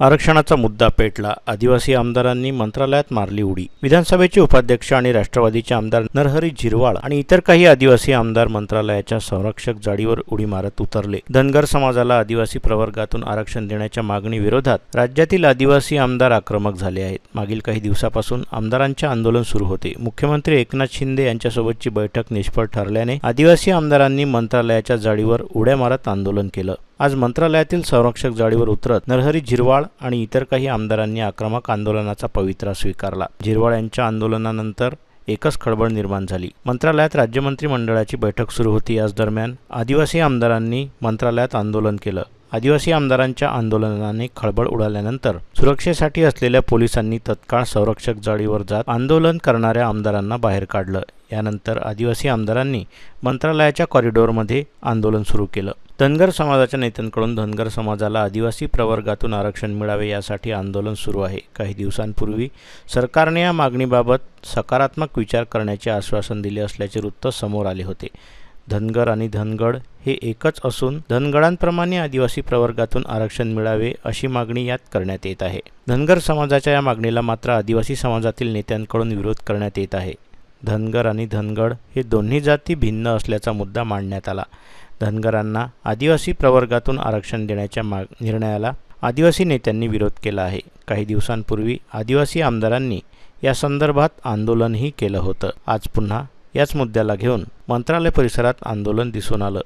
आरक्षणाचा मुद्दा पेटला. आदिवासी आमदारांनी मंत्रालयात मारली उडी. विधानसभेचे उपाध्यक्ष आणि राष्ट्रवादीचे आमदार नरहरी झिरवाळ आणि इतर काही आदिवासी आमदार मंत्रालयाच्या संरक्षक जाळीवर उडी मारत उतरले. धनगर समाजाला आदिवासी प्रवर्गातून आरक्षण देण्याच्या मागणी विरोधात राज्यातील आदिवासी आमदार आक्रमक झाले आहेत. मागील काही दिवसापासून आमदारांचे आंदोलन सुरू होते. मुख्यमंत्री एकनाथ शिंदे यांच्यासोबतची बैठक निष्फळ ठरल्याने आदिवासी आमदारांनी मंत्रालयाच्या जाळीवर उड्या मारत आंदोलन केलं. आज मंत्रालयातील संरक्षक जाळीवर उतरत नरहरी झिरवाळ आणि इतर काही आमदारांनी आक्रमक आंदोलनाचा पवित्रा स्वीकारला. झिरवाळ यांच्या आंदोलनानंतर एकच खळबळ निर्माण झाली. मंत्रालयात राज्यमंत्री मंडळाची बैठक सुरू होती. याच दरम्यान आदिवासी आमदारांनी मंत्रालयात आंदोलन केलं. आदिवासी आमदारांच्या आंदोलनाने खळबळ उडाल्यानंतर सुरक्षेसाठी असलेल्या पोलिसांनी तत्काळ संरक्षक जाळीवर जात आंदोलन करणाऱ्या आमदारांना बाहेर काढलं. यानंतर आदिवासी आमदारांनी मंत्रालयाच्या कॉरिडॉरमध्ये आंदोलन सुरू केलं. धनगर समाजाच्या नेत्यांकडून धनगर समाजाला आदिवासी प्रवर्गातून आरक्षण मिळावे यासाठी आंदोलन सुरू आहे. काही दिवसांपूर्वी सरकारने या मागणीबाबत सकारात्मक विचार करण्याचे आश्वासन दिले असल्याचे वृत्त समोर आले होते. धनगर आणि धनगड हे एकच असून धनगडांप्रमाणे आदिवासी प्रवर्गातून आरक्षण मिळावे अशी मागणी यात करण्यात येत आहे. धनगर समाजाच्या या मागणीला मात्र आदिवासी समाजातील नेत्यांकडून विरोध करण्यात येत आहे. धनगर आणि धनगड हे दोन्ही जाती भिन्न असल्याचा मुद्दा मांडण्यात आला. धनगरांना आदिवासी प्रवर्गातून आरक्षण देण्याच्या माग निर्णयाला आदिवासी नेत्यांनी विरोध केला आहे. काही दिवसांपूर्वी आदिवासी आमदारांनी या संदर्भात आंदोलनही केलं होतं. आज पुन्हा याच मुद्द्याला घेऊन मंत्रालय परिसरात आंदोलन दिसून आलं.